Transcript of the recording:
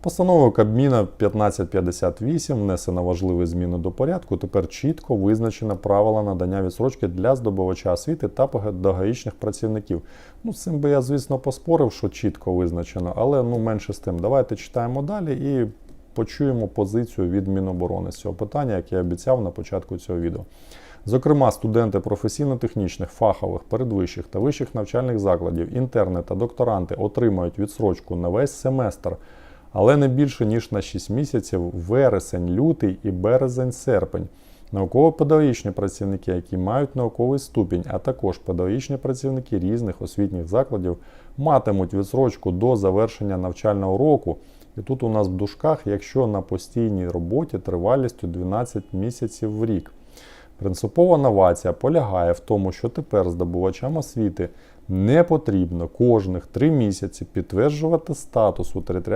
Постановою Кабміна 1558 внесено важливі зміни до порядку. Тепер чітко визначено правила надання відсрочки для здобувача освіти та педагогічних працівників. Ну, з цим би я, звісно, поспорив, що чітко визначено, але ну менше з тим. Давайте читаємо далі і почуємо позицію від Міноборони з цього питання, як я обіцяв на початку цього відео. Зокрема, студенти професійно-технічних, фахових, передвищих та вищих навчальних закладів, інтерни та докторанти отримають відсрочку на весь семестр, але не більше ніж на 6 місяців вересень, лютий і березень-серпень. Науково-педагогічні працівники, які мають науковий ступінь, а також педагогічні працівники різних освітніх закладів, матимуть відсрочку до завершення навчального року. І тут у нас в дужках, якщо на постійній роботі тривалістю 12 місяців в рік. Принципова новація полягає в тому, що тепер здобувачам освіти не потрібно кожних 3 місяці підтверджувати статус у територіальній